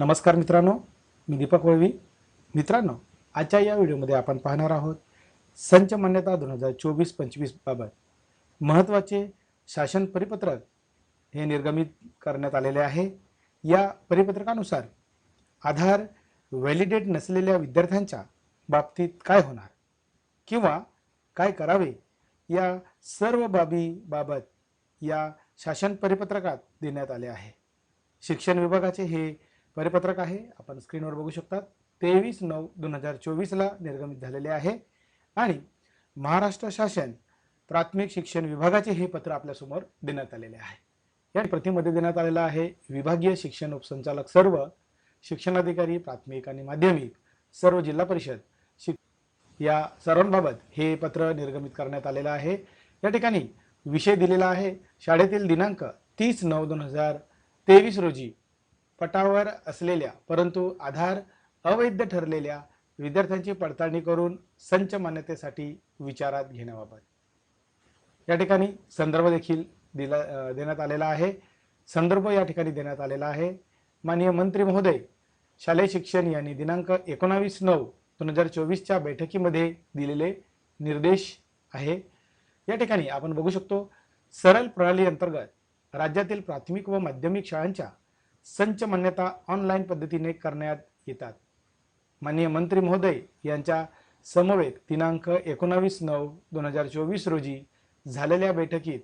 नमस्कार मित्रांनो मी दीपक वळवी. मित्रांनो आजच्या या व्हिडिओमध्ये आपण पाहणार आहोत संच मान्यता दोन हजार चोवीस पंचवीस बाबत महत्त्वाचे शासन परिपत्रक हे निर्गमित करण्यात आलेले आहे. या परिपत्रकानुसार आधार व्हॅलिडेट नसलेल्या विद्यार्थ्यांच्या बाबतीत काय होणार किंवा काय करावे या सर्व बाबीबाबत या शासन परिपत्रकात देण्यात आले आहे. शिक्षण विभागाचे हे परिपत्रक आहे. आपण स्क्रीनवर बघू शकता तेवीस नऊ दोन हजार चोवीसला निर्गमित झालेले आहे. आणि महाराष्ट्र शासन प्राथमिक शिक्षण विभागाचे हे पत्र आपल्यासमोर देण्यात आलेले आहे. या प्रतिमध्ये देण्यात आलेलं आहे विभागीय शिक्षण उपसंचालक सर्व शिक्षणाधिकारी प्राथमिक आणि माध्यमिक सर्व जिल्हा परिषद शिक या सर्वांबाबत हे पत्र निर्गमित करण्यात आलेलं आहे. या ठिकाणी विषय दिलेला आहे. शाळेतील दिनांक तीस नऊ दोन हजार तेवीस रोजी पटावर असलेल्या परंतु आधार अवैध ठरलेल्या विद्यार्थ्यांची पडताळणी करून संच मान्यतेसाठी विचारात घेण्याबाबत. या ठिकाणी संदर्भ देखील दिला देण्यात आलेला आहे. संदर्भ या ठिकाणी देण्यात आलेला आहे. माननीय मंत्री महोदय शालेय शिक्षण यांनी दिनांक एकोणावीस नऊ दोन हजार चोवीसच्या बैठकीमध्ये दिलेले निर्देश आहे. या ठिकाणी आपण बघू शकतो सरल प्रणाली अंतर्गत राज्यातील प्राथमिक व माध्यमिक शाळांच्या संच मान्यता ऑनलाईन पद्धतीने करण्यात येतात. माननीय मंत्री महोदय यांच्या समवेत दिनांक एकोणावीस नऊ दोन हजार चोवीस रोजी झालेल्या बैठकीत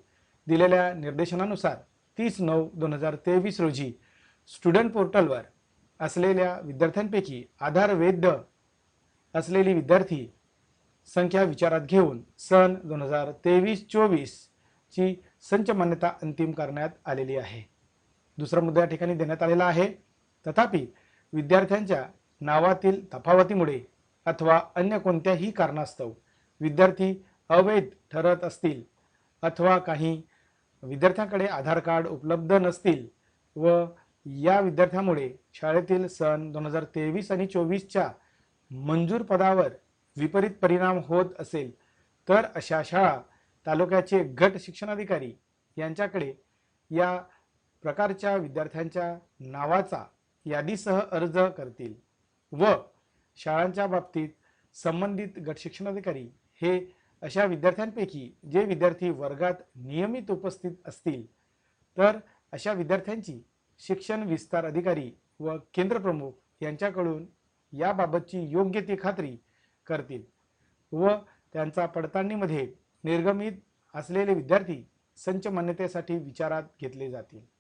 दिलेल्या निर्देशनानुसार तीस नऊ दोन हजार तेवीस रोजी स्टुडंट पोर्टलवर असलेल्या विद्यार्थ्यांपैकी आधार वैध असलेली विद्यार्थी संख्या विचारात घेऊन सन दोन हजार तेवीस चोवीसची संच मान्यता अंतिम करण्यात आलेली आहे. दुसरा मुद्दा या ठिकाणी देण्यात आलेला आहे. तथापि विद्यार्थ्यांच्या नावातील तफावतीमुळे अथवा अन्य कोणत्याही कारणास्तव विद्यार्थी अवैध ठरत असतील अथवा काही विद्यार्थ्यांकडे आधार कार्ड उपलब्ध नसतील व या विद्यार्थ्यामुळे शाळेतील सन दोन हजार तेवीस आणि चोवीसच्या मंजूर पदावर विपरीत परिणाम होत असेल तर अशा शाळा तालुक्याचे गट शिक्षणाधिकारी यांच्याकडे या प्रकारच्या विद्यार्थ्यांच्या नावाचा यादीसह अर्ज करतील व शाळांच्या बाबतीत संबंधित गटशिक्षणाधिकारी हे अशा विद्यार्थ्यांपैकी जे विद्यार्थी वर्गात नियमित उपस्थित असतील तर अशा विद्यार्थ्यांची शिक्षण विस्तार अधिकारी व केंद्रप्रमुख यांच्याकडून याबाबतची योग्य ती खात्री करतील व त्यांचा पडताळणीमध्ये निर्गमित असलेले विद्यार्थी संच मान्यतेसाठी विचारात घेतले जातील.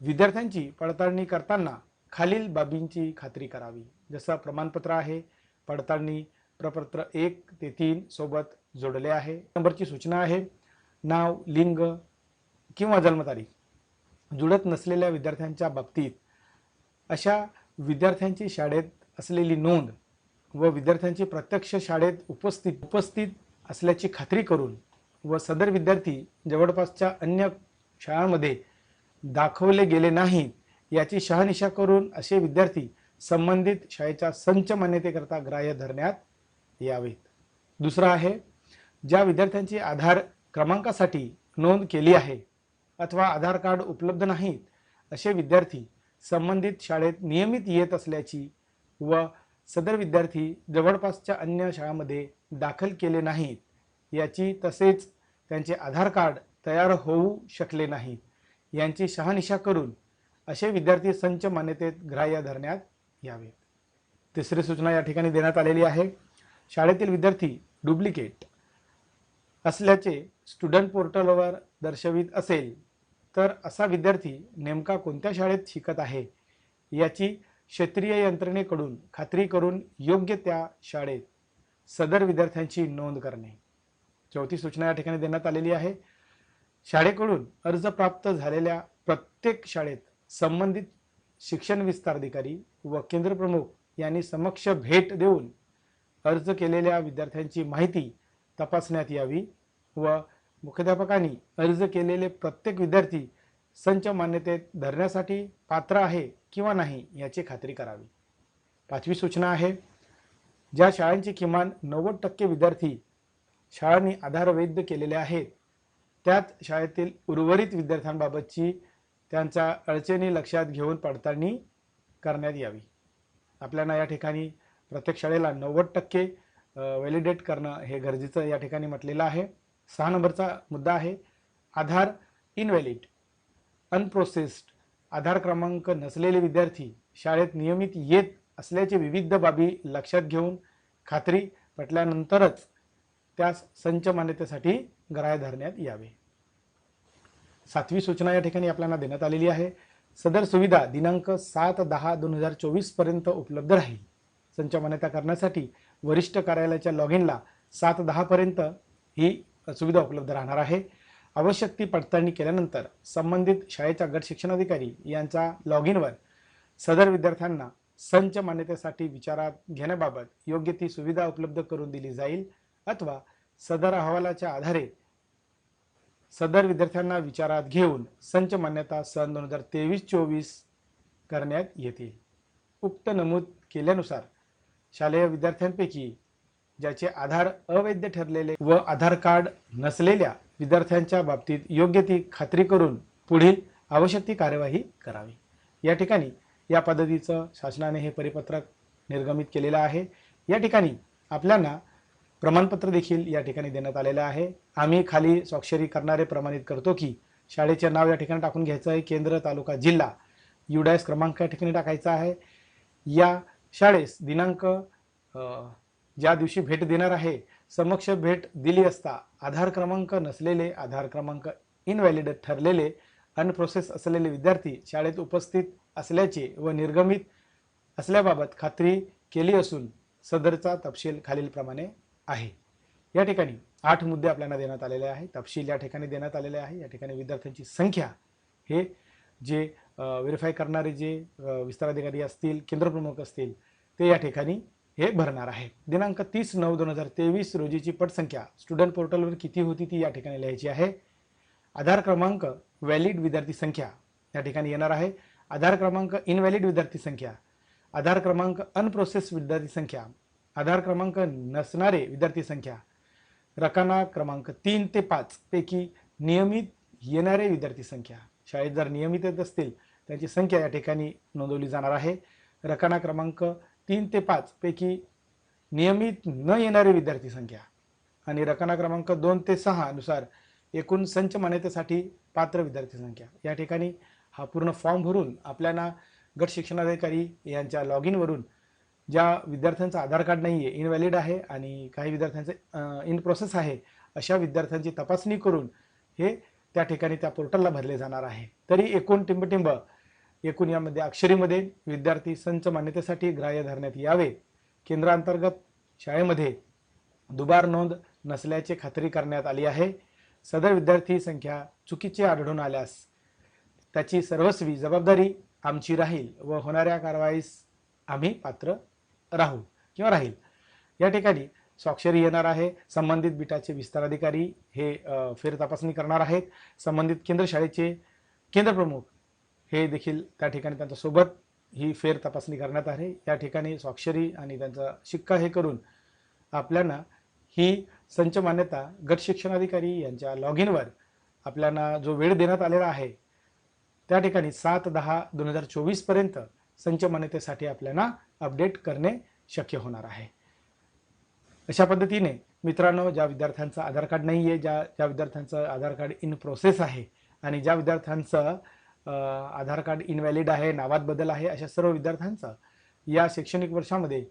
विद्यार्थ्यांची पडताळणी करताना खालील बाबींची खात्री करावी. जसं प्रमाणपत्र आहे पडताळणी प्रपत्र एक ते तीन सोबत जोडले आहे नंबरची सूचना आहे नाव लिंग किंवा जन्मतारीख. जुळत नसलेल्या विद्यार्थ्यांच्या बाबतीत अशा विद्यार्थ्यांची शाळेत असलेली नोंद व विद्यार्थ्यांची प्रत्यक्ष शाळेत उपस्थित उपस्थित असल्याची खात्री करून व सदर विद्यार्थी जवळपासच्या अन्य शाळांमध्ये दाखवले गेले नाहीत याची शहानिशा करून असे विद्यार्थी संबंधित शाळेच्या संच मान्यतेकरता ग्राह्य धरण्यात यावेत. दुसरं आहे ज्या विद्यार्थ्यांची आधार क्रमांकासाठी नोंद केली आहे अथवा आधार कार्ड उपलब्ध नाहीत असे विद्यार्थी संबंधित शाळेत नियमित येत असल्याची व सदर विद्यार्थी जवळपासच्या अन्य शाळांमध्ये दाखल केले नाहीत याची तसेच त्यांचे आधार कार्ड तयार होऊ शकले नाहीत. यांची शहानिशा करून असे विद्यार्थी संच मान्यतेत ग्राह्य धरण्यात यावेत. तिसरी सूचना या ठिकाणी देण्यात आलेली आहे. शाळेतील विद्यार्थी डुप्लिकेट असल्याचे स्टुडंट पोर्टलवर दर्शवित असेल तर असा विद्यार्थी नेमका कोणत्या शाळेत शिकत आहे याची क्षेत्रीय यंत्रणेकडून खात्री करून योग्य त्या शाळेत सदर विद्यार्थ्यांची नोंद करणे. चौथी सूचना या ठिकाणी देण्यात आलेली आहे. शाळेकडून अर्ज प्राप्त झालेल्या प्रत्येक शाळेत संबंधित शिक्षण विस्तार अधिकारी व केंद्रप्रमुख यांनी समक्ष भेट देऊन अर्ज केलेल्या विद्यार्थ्यांची माहिती तपासण्यात यावी व मुख्याध्यापकांनी अर्ज केलेले प्रत्येक विद्यार्थी संच मान्यतेत धरण्यासाठी पात्र आहे किंवा नाही याची खात्री करावी. पाचवी सूचना आहे ज्या शाळांची किमान नव्वद टक्के विद्यार्थी शाळांनी आधार वैध केलेले आहेत त्यात शाळेतील उर्वरित विद्यार्थ्यांबाबतची त्यांच्या अडचणी लक्षात घेऊन पडताळणी करण्यात यावी. आपल्याला या ठिकाणी प्रत्येक शाळेला नव्वद टक्के व्हॅलिडेट करणं हे गरजेचं या ठिकाणी म्हटलेलं आहे. सहा नंबरचा मुद्दा आहे आधार इनव्हॅलिड अनप्रोसेस्ड आधार क्रमांक नसलेले विद्यार्थी शाळेत नियमित येत असल्याचे विविध बाबी लक्षात घेऊन खात्री पटल्यानंतरच त्यास संच मान्यतेसाठी ग्राह्य धरण्यात यावे. सातवी सूचना या ठिकाणी आपल्याला देण्यात आलेली आहे. सदर सुविधा दिनांक सात दहा दोन हजार चोवीसपर्यंत उपलब्ध राहील. संच मान्यता करण्यासाठी वरिष्ठ कार्यालयाच्या लॉग इनला सात दहा पर्यंत ही सुविधा उपलब्ध राहणार आहे. आवश्यक ती पडताळणी केल्यानंतर संबंधित शाळेच्या गट शिक्षणाधिकारी यांच्या लॉग इनवर सदर विद्यार्थ्यांना संच मान्यतेसाठी विचारात घेण्याबाबत योग्य ती सुविधा उपलब्ध करून दिली जाईल अथवा सदर अहवालाच्या आधारे सदर विद्यार्थ्यांना विचारात घेऊन संच मान्यता सन दोन हजार तेवीस चोवीस करण्यात येतील. उक्त नमूद केल्यानुसार शालेय विद्यार्थ्यांपैकी ज्याचे आधार अवैध ठरलेले व आधार कार्ड नसलेल्या विद्यार्थ्यांच्या बाबतीत योग्य ती खात्री करून पुढील आवश्यक ती कार्यवाही करावी. या ठिकाणी या पद्धतीचं शासनाने हे परिपत्रक निर्गमित केलेलं आहे. या ठिकाणी आपल्याला प्रमाणपत्र देखील या ठिकाणी देण्यात आलेलं आहे. आम्ही खाली स्वाक्षरी करणारे प्रमाणित करतो की शाळेचे नाव या ठिकाणी टाकून घ्यायचं आहे. केंद्र तालुका जिल्हा. युडायस क्रमांक या ठिकाणी टाकायचा आहे. या शाळेस दिनांक ज्या दिवशी भेट देणार आहे समक्ष भेट दिली असता आधार क्रमांक नसलेले आधार क्रमांक इनव्हॅलिड ठरलेले अनप्रोसेस असलेले विद्यार्थी शाळेत उपस्थित असल्याचे व निर्गमित असल्याबाबत खात्री केली असून सदरचा तपशील खालीलप्रमाणे आहे. या ठिकाणी आठ मुद्दे आपल्याला देण्यात आलेले आहे तपशील या ठिकाणी देण्यात आलेले आहे. या ठिकाणी विद्यार्थ्यांची संख्या हे जे व्हेरीफाय करणारे जे विस्ताराधिकारी असतील केंद्रप्रमुख असतील ते या ठिकाणी हे भरणार आहे दिनांक तीस नऊ दोन हजार तेवीस रोजीची पटसंख्या. स्टुडंट पोर्टलवर किती होती ती या ठिकाणी लिहायची आहे. आधार क्रमांक व्हॅलिड विद्यार्थी संख्या या ठिकाणी येणार आहे. आधार क्रमांक इनव्हॅलिड विद्यार्थी संख्या. आधार क्रमांक अनप्रोसेस विद्यार्थी संख्या. आधार क्रमांक नसणारे विद्यार्थी संख्या. रकाना क्रमांक तीन ते पाच पैकी नियमित येणारे विद्यार्थी संख्या. शाळेत जर नियमित येत असतील त्यांची संख्या या ठिकाणी नोंदवली जाणार आहे. रकाना क्रमांक तीन ते पाच पैकी नियमित न येणारे विद्यार्थी संख्या. आणि रकाना क्रमांक दोन ते सहा नुसार एकूण संच मान्यतेसाठी पात्र विद्यार्थी संख्या. या ठिकाणी हा पूर्ण फॉर्म भरून आपल्याला गट शिक्षणाधिकारी यांच्या लॉग इनवरून ज्या विद्यार्थ्यांचं आधार कार्ड नाही आहे इनव्हॅलिड आहे आणि काही विद्यार्थ्यांचं इन प्रोसेस आहे अशा विद्यार्थ्यांची तपासणी करून हे त्या ठिकाणी त्या पोर्टलला भरले जाणार आहे. तरी एकूण टिंबटिंब एकूण यामध्ये अक्षरीमध्ये विद्यार्थी संच मान्यतेसाठी ग्राह्य धरण्यात यावे. केंद्रांतर्गत शाळेमध्ये दुबार नोंद नसल्याची खात्री करण्यात आली आहे. सदर विद्यार्थी संख्या चुकीची आढळून आल्यास त्याची सर्वस्वी जबाबदारी आमची राहील व होणाऱ्या कारवाईस आम्ही पात्र राहू किंवा राहील. या ठिकाणी स्वाक्षरी येणार आहे. संबंधित बिटाचे विस्तार अधिकारी हे फेर तपासणी करणार आहेत. संबंधित केंद्र शाळेचे केंद्रप्रमुख हे देखील त्या ठिकाणी त्यांच्यासोबत ही फेर तपासणी करण्यात आहे. या ठिकाणी स्वाक्षरी आणि त्यांचा शिक्का हे करून आपल्याला ही संच मान्यता गट शिक्षणाधिकारी यांच्या लॉग इनवर आपल्याला जो वेळ देण्यात आलेला आहे त्या ठिकाणी सात दहा दोन हजार चोवीसपर्यंत संच मान्यतेसाठी आपल्याला अपडेट करणे शक्य होणार आहे. अशा पद्धतीने मित्रांनो ज्या विद्यार्थ्यांचं आधार कार्ड नाही आहे ज्या ज्या विद्यार्थ्यांचं आधार कार्ड इन प्रोसेस आहे आणि ज्या विद्यार्थ्यांचं आधार कार्ड इनव्हॅलिड आहे नावात बदल आहे अशा सर्व विद्यार्थ्यांचं या शैक्षणिक वर्षामध्ये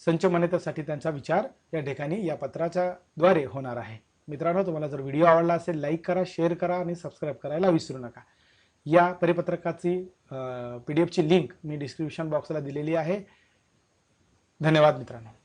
संच मान्यतेसाठी त्यांचा विचार या ठिकाणी या पत्राच्या द्वारे होणार आहे. मित्रांनो तुम्हाला जर व्हिडिओ आवडला असेल लाईक करा शेअर करा आणि सबस्क्राईब करायला विसरू नका. या परिपत्रकाची पी डी एफची लिंक मी डिस्क्रिप्शन बॉक्सला दिलेली आहे. धन्यवाद मित्रांनो.